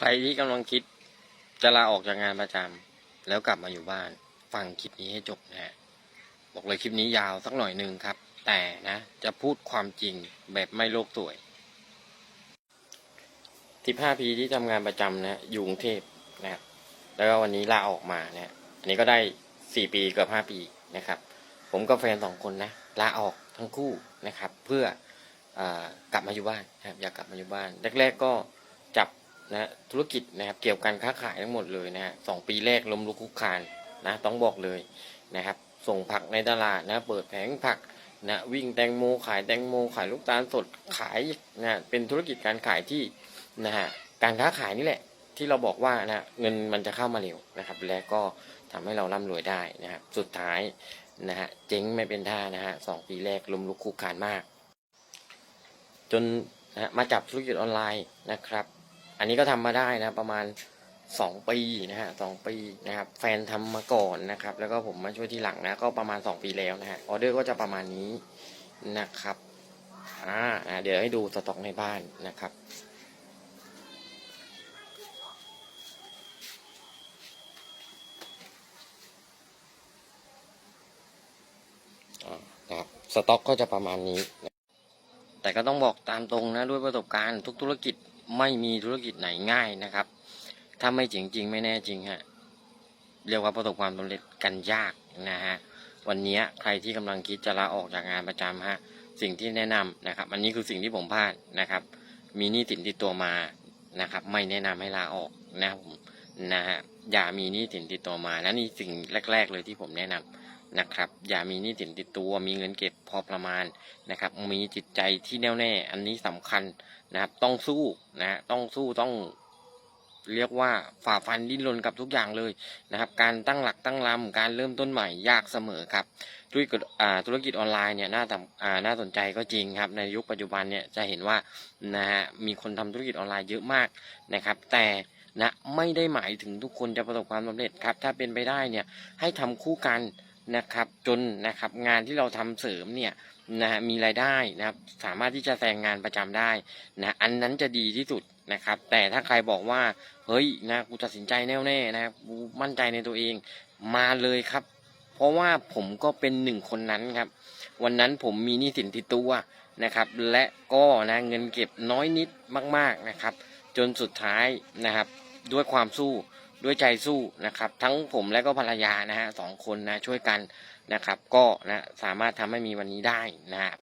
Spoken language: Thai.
ใครที่กำลังคิดจะลาออกจากงานประจำแล้วกลับมาอยู่บ้าน ฟังคลิปนี้ให้จบนะฮะบอกเลยคลิปนี้ยาวสักหน่อยหนึ่งครับ แต่นะ จะพูดความจริงแบบไม่โลกสวยที่ห้าปีที่ทำงานประจำนะอยู่กรุงเทพนะครับแล้วก็วันนี้ลาออกมาเนี่ยอันนี้ก็ได้สี่ปีเกือบห้าปีนะครับ ผมกับแฟนสองคนนะลาออกทั้งคู่นะครับ เพื่ออกลับมาอยู่บ้านนะครับอยากกลับมาอยู่บ้าน แรก ๆก็จับ นะธุรกิจนะครับเกี่ยวกับการค้าขายทั้งหมดเลยนะฮะสองปีแรกล้มลุกคลุกคานนะต้องบอกเลยนะครับ ส่งผักในตลาดนะเปิดแผงผักนะวิ่งแตงโมขายแตงโมขายลูกตาลสดขายนะเป็นธุรกิจการขายที่นะฮะการค้าขายนี่แหละที่เราบอกว่านะเงินมันจะเข้ามาเร็วนะครับ และก็ทำให้เราร่ำรวยได้นะครับสุดท้ายนะฮะเจ๊งไม่เป็นท่านะฮะสองปีแรกล้มลุกคลุกคานมาก จนนะฮะมาจับธุรกิจออนไลน์นะครับ อันนี้ก็ทำมาได้นะประมาณสองปีนะฮะสองปีนะครับ แฟนทำมาก่อนนะครับ แล้วก็ผมมาช่วยที่หลังนะก็ประมาณสองปีแล้วนะฮะออเดอร์ก็จะประมาณนี้นะครับอ่านะเดี๋ยวให้ดูสต็อกในบ้านนะครับอ่านะครับสต็อกก็จะประมาณนี้ แต่ก็ต้องบอกตามตรงนะด้วยประสบการณ์ทุกธุรกิจ ไม่มีธุรกิจไหนง่ายนะครับ ถ้าไม่จริงจริงไม่แน่จริงฮะเรียกว่าประสบความสำเร็จกันยากนะฮะวันนี้ใครที่กำลังคิดจะลาออกจากงานประจำฮะสิ่งที่แนะนำนะครับ อันนี้คือสิ่งที่ผมพลาดนะครับ มีหนี้สินติดตัวมานะครับ ไม่แนะนำให้ลาออกนะครับผมนะฮะอย่ามีหนี้สินติดตัวมาและนี่สิ่งแรก ๆ เลยที่ผมแนะนำ นะครับ อย่ามีหนี้สินติดตัวมีเงินเก็บพอประมาณนะครับ มีจิตใจที่แน่วแน่ อันนี้สำคัญนะครับ ต้องสู้นะฮะต้องสู้ต้องเรียกว่าฝ่าฟันดิ้นรนกับทุกอย่างเลยนะครับ การตั้งหลักตั้งลำการเริ่มต้นใหม่ยากเสมอครับธุรกิจอ่าธุรกิจออนไลน์เนี่ยน่าสน่าสนใจก็จริงครับ ในยุคปัจจุบันเนี่ยจะเห็นว่านะฮะมีคนทำธุรกิจออนไลน์เยอะมากนะครับ แต่นะไม่ได้หมายถึงทุกคนจะประสบความสำเร็จครับ ถ้าเป็นไปได้เนี่ยให้ทำคู่กัน นะครับ จนนะครับงานที่เราทำเสริมเนี่ยนะฮะมีรายได้นะครับ สามารถที่จะแซงงานประจำได้นะอันนั้นจะดีที่สุดนะครับ แต่ถ้าใครบอกว่า เฮ้ยนะกูตัดสินใจแน่วแน่นะครับกูมั่นใจในตัวเองมาเลยครับ เพราะว่าผมก็เป็นหนึ่งคนนั้นครับ วันนั้นผมมีหนี้สินติดตัวนะครับ และก็นะเงินเก็บน้อยนิดมาก ๆนะครับ จนสุดท้ายนะครับ ด้วยความสู้ ด้วยใจสู้นะครับ ทั้งผมและก็ภรรยานะฮะสองคนนะช่วยกันนะครับ ก็นะสามารถทำให้มีวันนี้ได้นะครับ